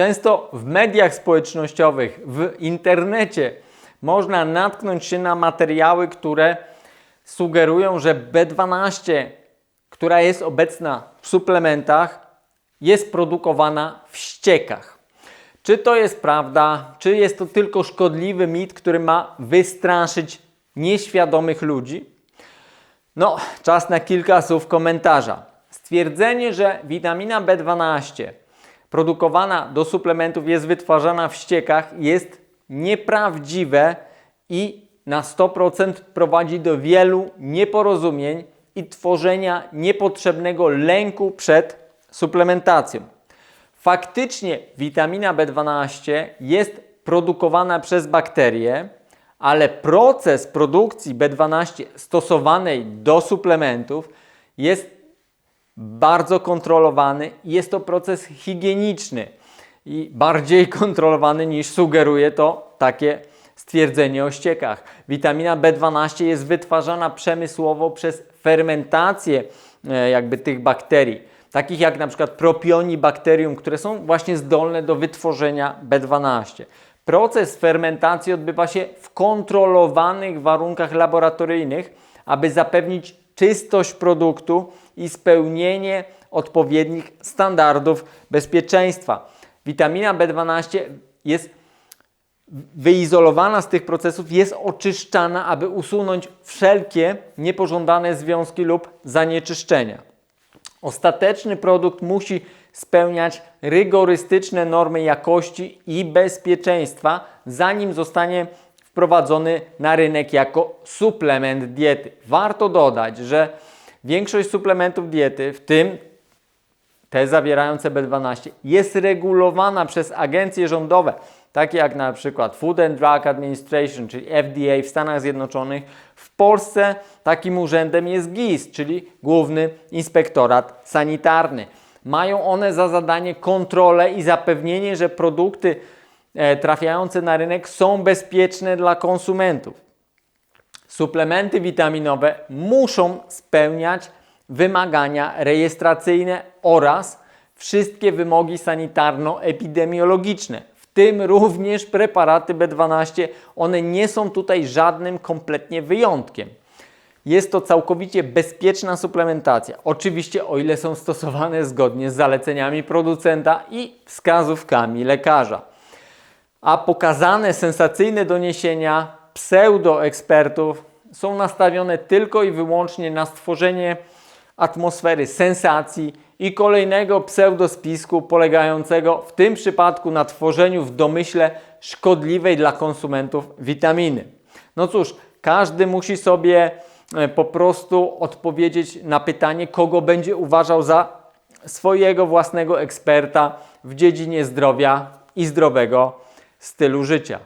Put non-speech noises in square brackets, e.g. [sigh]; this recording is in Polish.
Często w mediach społecznościowych, w internecie można natknąć się na materiały, które sugerują, że B12, która jest obecna w suplementach, jest produkowana w ściekach. Czy to jest prawda, czy jest to tylko szkodliwy mit, który ma wystraszyć nieświadomych ludzi? No, czas na kilka słów komentarza. Stwierdzenie, że witamina B12 produkowana do suplementów jest wytwarzana w ściekach jest nieprawdziwe i na 100% prowadzi do wielu nieporozumień i tworzenia niepotrzebnego lęku przed suplementacją. Faktycznie witamina B12 jest produkowana przez bakterie, ale proces produkcji B12 stosowanej do suplementów jest bardzo kontrolowany jest to proces higieniczny i bardziej [laughs] kontrolowany niż sugeruje to takie stwierdzenie o ściekach. Witamina B12 jest wytwarzana przemysłowo przez fermentację e, jakby tych bakterii, takich jak na przykład propionibacterium, które są właśnie zdolne do wytworzenia B12. Proces fermentacji odbywa się w kontrolowanych warunkach laboratoryjnych, aby zapewnić czystość produktu i spełnienie odpowiednich standardów bezpieczeństwa. Witamina B12 jest wyizolowana z tych procesów, jest oczyszczana, aby usunąć wszelkie niepożądane związki lub zanieczyszczenia. Ostateczny produkt musi spełniać rygorystyczne normy jakości i bezpieczeństwa, zanim zostanie wprowadzony na rynek jako suplement diety. Warto dodać, że większość suplementów diety, w tym te zawierające B12, jest regulowana przez agencje rządowe, takie jak na przykład Food and Drug Administration, czyli FDA w Stanach Zjednoczonych. W Polsce takim urzędem jest GIS, czyli Główny Inspektorat Sanitarny. Mają one za zadanie kontrolę i zapewnienie, że produkty trafiające na rynek są bezpieczne dla konsumentów. Suplementy witaminowe muszą spełniać wymagania rejestracyjne oraz wszystkie wymogi sanitarno-epidemiologiczne, w tym również preparaty B12. One nie są tutaj żadnym kompletnie wyjątkiem. Jest to całkowicie bezpieczna suplementacja. Oczywiście, o ile są stosowane zgodnie z zaleceniami producenta i wskazówkami lekarza. A pokazane sensacyjne doniesienia pseudoekspertów są nastawione tylko i wyłącznie na stworzenie atmosfery sensacji i kolejnego pseudospisku polegającego w tym przypadku na tworzeniu w domyśle szkodliwej dla konsumentów witaminy. No cóż, każdy musi sobie e, po prostu odpowiedzieć na pytanie, kogo będzie uważał za swojego własnego eksperta w dziedzinie zdrowia i zdrowego stylu życia.